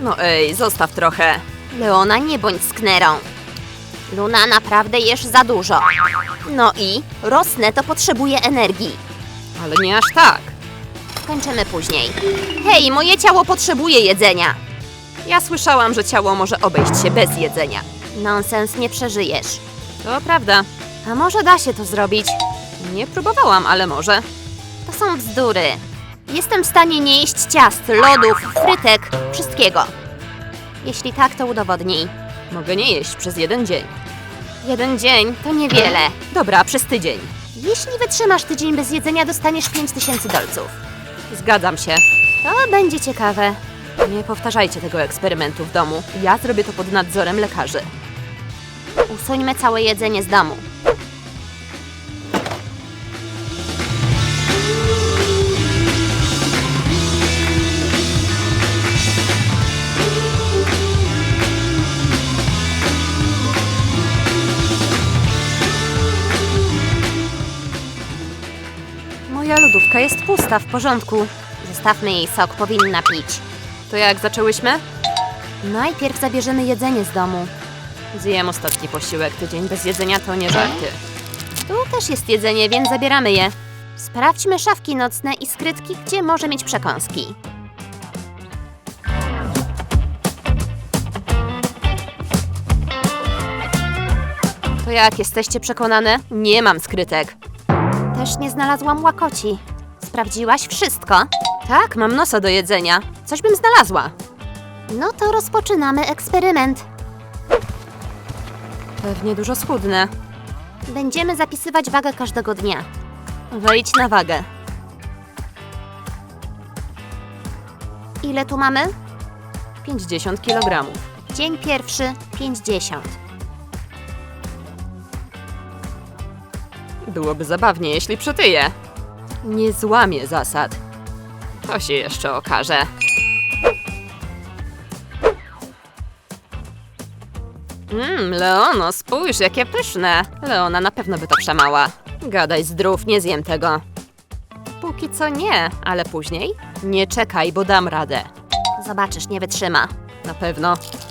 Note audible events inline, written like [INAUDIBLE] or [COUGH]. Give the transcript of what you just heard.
No ej, zostaw trochę. Leona, nie bądź sknerą. Luna, naprawdę jesz za dużo. No i rosnę to potrzebuje energii. Ale nie aż tak. Kończymy później. Hej, moje ciało potrzebuje jedzenia. Ja słyszałam, że ciało może obejść się bez jedzenia. Nonsens, nie przeżyjesz. To prawda. A może da się to zrobić? Nie próbowałam, ale może. To są bzdury. Jestem w stanie nie jeść ciast, lodów, frytek, wszystkiego. Jeśli tak, to udowodnij. Mogę nie jeść przez jeden dzień. Jeden dzień to niewiele. [LAUGHS] Dobra, przez tydzień. Jeśli wytrzymasz tydzień bez jedzenia, dostaniesz 5000 dolców. Zgadzam się. To będzie ciekawe. Nie powtarzajcie tego eksperymentu w domu. Ja zrobię to pod nadzorem lekarzy. Usuńmy całe jedzenie z domu. Moja lodówka jest pusta, w porządku. Zostawmy jej sok, powinna pić. To jak zaczęłyśmy? Najpierw zabierzemy jedzenie z domu. Zjem ostatni posiłek. Tydzień bez jedzenia to nie żarty. Tu też jest jedzenie, więc zabieramy je. Sprawdźmy szafki nocne i skrytki, gdzie może mieć przekąski. To jak, jesteście przekonane? Nie mam skrytek. Też nie znalazłam łakoci. Sprawdziłaś wszystko? Tak, mam nosa do jedzenia. Coś bym znalazła. No to rozpoczynamy eksperyment. Pewnie dużo schudnę. Będziemy zapisywać wagę każdego dnia. Wejdź na wagę. Ile tu mamy? 50 kg. Dzień pierwszy 50. Byłoby zabawnie, jeśli przytyję. Nie złamię zasad. To się jeszcze okaże. Mmm, Leono, spójrz, jakie pyszne. Leona na pewno by to przemała. Gadaj zdrów, nie zjem tego. Póki co nie, ale później? Nie czekaj, bo dam radę. Zobaczysz, nie wytrzyma. Na pewno.